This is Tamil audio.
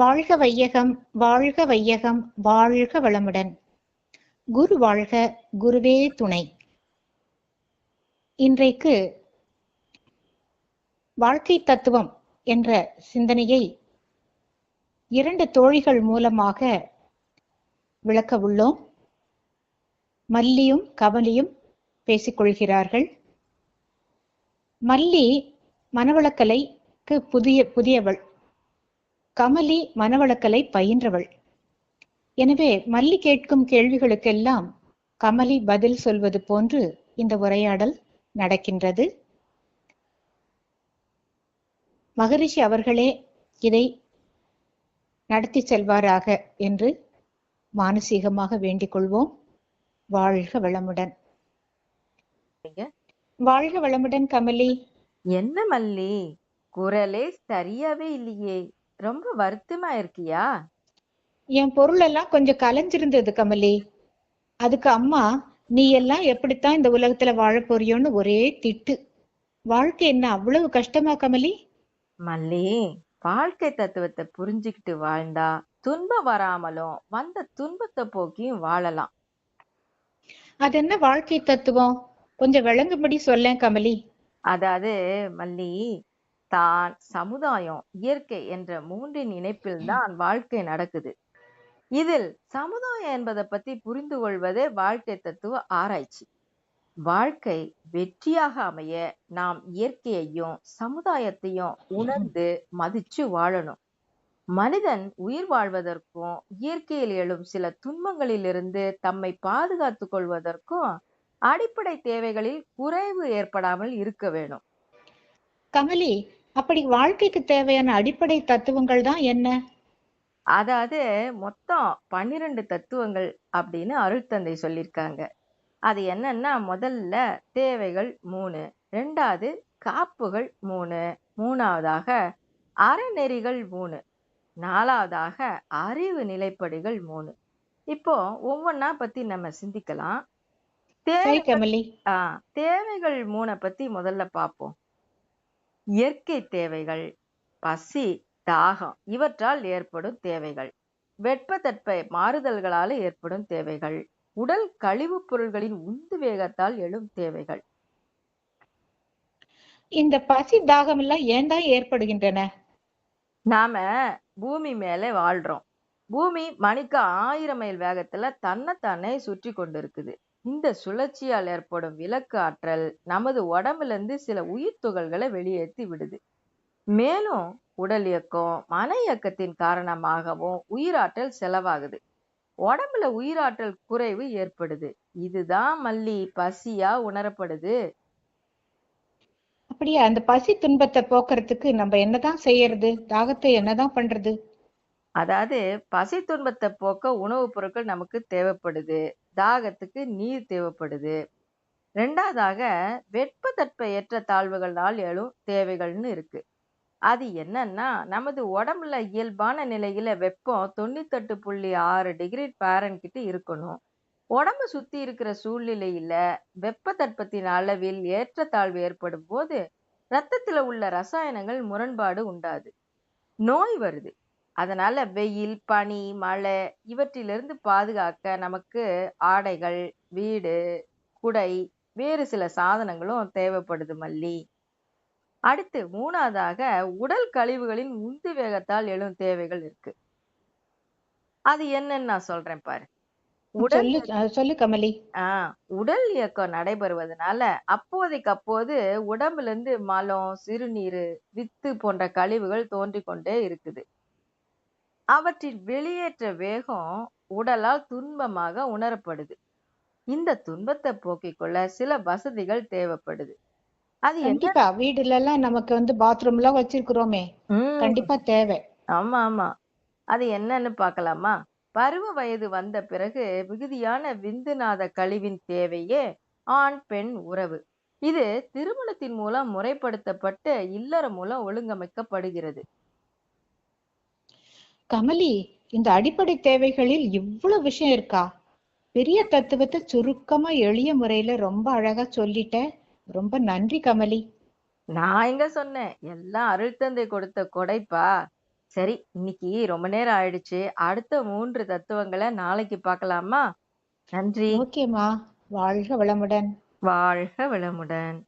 வாழ்க வையகம் வாழ்க வையகம் வாழ்க வளமுடன். குரு வாழ்க குருவே துணை. இன்றைக்கு வாழ்க்கை தத்துவம் என்ற சிந்தனையை இரண்டு தோழிகள் மூலமாக விளக்க உள்ளோம். மல்லியும் கவலியும் பேசிக்கொள்கிறார்கள். மல்லி மனவளக்கலைக்கு புதிய புதியவள் கமலி மனவளக்கலை பயின்றவள். எனவே மல்லி கேட்கும் கேள்விகளுக்கெல்லாம் கமலி பதில் சொல்வது போன்று இந்த உரையாடல் நடக்கின்றது. மகரிஷி அவர்களே இதை நடத்தி செல்வாராக என்று மானசீகமாக வேண்டிக் கொள்வோம். வாழ்க வளமுடன். வாழ்க வளமுடன் கமலி. என்ன மல்லி? குரலே சரியாவே இல்லையே. ரொம்ப வருத்தமா இருக்கியா? என் பொருள் எல்லாம் கொஞ்சம் கலைஞ்சிருந்தது கமலி. அதுக்கு அம்மா நீ எல்லாம் எப்படித்தான் இந்த உலகத்துல வாழ போறியோன்னு ஒரே திட்டு. வாழ்க்கை என்ன அவ்வளவு கஷ்டமா கமலி? மல்லி வாழ்க்கை தத்துவத்தை புரிஞ்சுக்கிட்டு வாழ்ந்தா துன்பம் வராமலும் வந்த துன்பத்தை போக்கியும் வாழலாம். அது என்ன வாழ்க்கை தத்துவம்? கொஞ்சம் விளங்கும்படி சொல்லேன் கமலி. அதாவது மல்லி தான் சமுதாயம் இயற்கை என்ற மூன்றின் இணைப்பில் தான் வாழ்க்கை நடக்குது. இதில் சமுதாயம் என்பதை பத்தி புரிந்து கொள்வதே வாழ்க்கை தத்துவ ஆராய்ச்சி. வாழ்க்கை வெற்றியாக அமைய நாம் இயற்கையையும் சமுதாயத்தையும் உணர்ந்து மதிச்சு வாழணும். மனிதன் உயிர் வாழ்வதற்கும் இயற்கையில் எழும் சில துன்பங்களிலிருந்து தம்மை பாதுகாத்துக் கொள்வதற்கும் அடிப்படை தேவைகளில் குறைவு ஏற்படாமல் இருக்க வேணும். கமலி அப்படி வாழ்க்கைக்கு தேவையான அடிப்படை தத்துவங்கள் தான் என்ன? அதாவது மொத்தம் பன்னிரண்டு தத்துவங்கள் அப்படின்னு அருள்தந்தை சொல்லியிருக்காங்க. அது என்னன்னா முதல்ல தேவைகள் மூணு ரெண்டாவது காப்புகள் மூணு மூணாவதாக அறநெறிகள் மூணு நாலாவதாக அறிவு நிலைப்படிகள் மூணு. இப்போ ஒவ்வொன்றா பத்தி நம்ம சிந்திக்கலாம். சரி தேவை கமலி. ஆ தேவைகள் மூணை பத்தி முதல்ல பார்ப்போம். இயற்கை தேவைகள் பசி தாகம் இவற்றால் ஏற்படும் தேவைகள். வெப்பத்தட்ப மாறுதல்களால் ஏற்படும் தேவைகள். உடல் கழிவுப் பொருள்களின் உந்து வேகத்தால் எழும் தேவைகள். இந்த பசி தாகம் எல்லாம் ஏன் தான் ஏற்படுகின்றன? நாம பூமி மேலே வாழ்றோம். பூமி மணிக்கு ஆயிரம் மைல் வேகத்துல தன்னைத்தானே சுற்றி கொண்டிருக்குது. இந்த சுழற்சியால் ஏற்படும் விளக்கு ஆற்றல் நமது உடம்புல இருந்து சில உயிர் துகள்களை வெளியேற்றி விடுது. மேலும் உடல் இயக்கம் மன இயக்கத்தின் காரணமாகவும் உயிராற்றல் செலவாகுது. உடம்புல உயிராற்றல் குறைவு ஏற்படுது. இதுதான் மல்லி பசியா உணரப்படுது. அப்படியா? அந்த பசி துன்பத்தை போக்குறதுக்கு நம்ம என்னதான் செய்யறது? தாகத்தை என்னதான் பண்றது? அதாவது பசி துன்பத்தை போக்க உணவுப் பொருட்கள் நமக்கு தேவைப்படுது. தாகத்துக்கு நீர் தேவைப்படுது. ரெண்டாவதாக வெப்பத்தட்ப ஏற்ற தாழ்வுகளால் எழும் தேவைகள்னு இருக்கு. அது என்னன்னா நமது உடம்புல இயல்பான நிலையில வெப்பம் தொண்ணூத்தெட்டு புள்ளி ஆறு டிகிரி கிட்ட இருக்கணும். உடம்பு சுத்தி இருக்கிற சூழ்நிலையில வெப்பத்தட்பத்தின் அளவில் ஏற்றத்தாழ்வு ஏற்படும் போது ரத்தத்துல உள்ள ரசாயனங்கள் முரண்பாடு உண்டாது. நோய் வருது. அதனால வெயில் பனி மழை இவற்றிலிருந்து பாதுகாக்க நமக்கு ஆடைகள் வீடு குடை வேறு சில சாதனங்களும் தேவைப்படுது மல்லி. அடுத்து மூணாவதாக உடல் கழிவுகளின் உந்து வேகத்தால் எழும் தேவைகள் இருக்கு. அது என்னன்னு நான் சொல்றேன் பாரு. உடல் சொல்லு கமலி. ஆஹ் உடல் இயக்கம் நடைபெறுவதனால அப்போதைக்கு அப்போது உடம்புல இருந்து மலம் சிறுநீர் வித்து போன்ற கழிவுகள் தோன்றிக் கொண்டே இருக்குது. அவற்றின் வெளியேற்ற வேகம் உடலால் துன்பமாக உணரப்படுது. இந்த துன்பத்தை போக்கிக் கொள்ள சில வசதிகள் தேவைப்படுது. அது என்ன கண்டிப்பா வீடுல எல்லாம் நமக்கு வந்து பாத்ரூம் எல்லாம் வச்சிருக்கிறோமே. கண்டிப்பா தேவை. ஆமா ஆமா. அது என்னன்னு பார்க்கலாமா பருவ வயது வந்த பிறகு மிகுதியான விந்துநாத கழிவின் தேவையே ஆண் பெண் உறவு. இது திருமணத்தின் மூலம் முறைப்படுத்தப்பட்டு இல்லறம் மூலம் ஒழுங்கமைக்கப்படுகிறது. கமலி இந்த அடிப்படை தேவைகளில் இவ்வளவு விஷயம் இருக்கா? பெரிய தத்துவத்தை சுருக்கமா எளிய முறையில ரொம்ப அழகா சொல்லிட்ட. ரொம்ப நன்றி கமலி. நான் எங்க சொன்னேன்? எல்லாம் அருள் தந்தை கொடுத்த கொடைப்பா. சரி இன்னைக்கு ரொம்ப நேரம் ஆயிடுச்சு. அடுத்த மூன்று தத்துவங்களை நாளைக்கு பார்க்கலாமா? நன்றி. ஓகேம்மா. வாழ்க வளமுடன். வாழ்க வளமுடன்.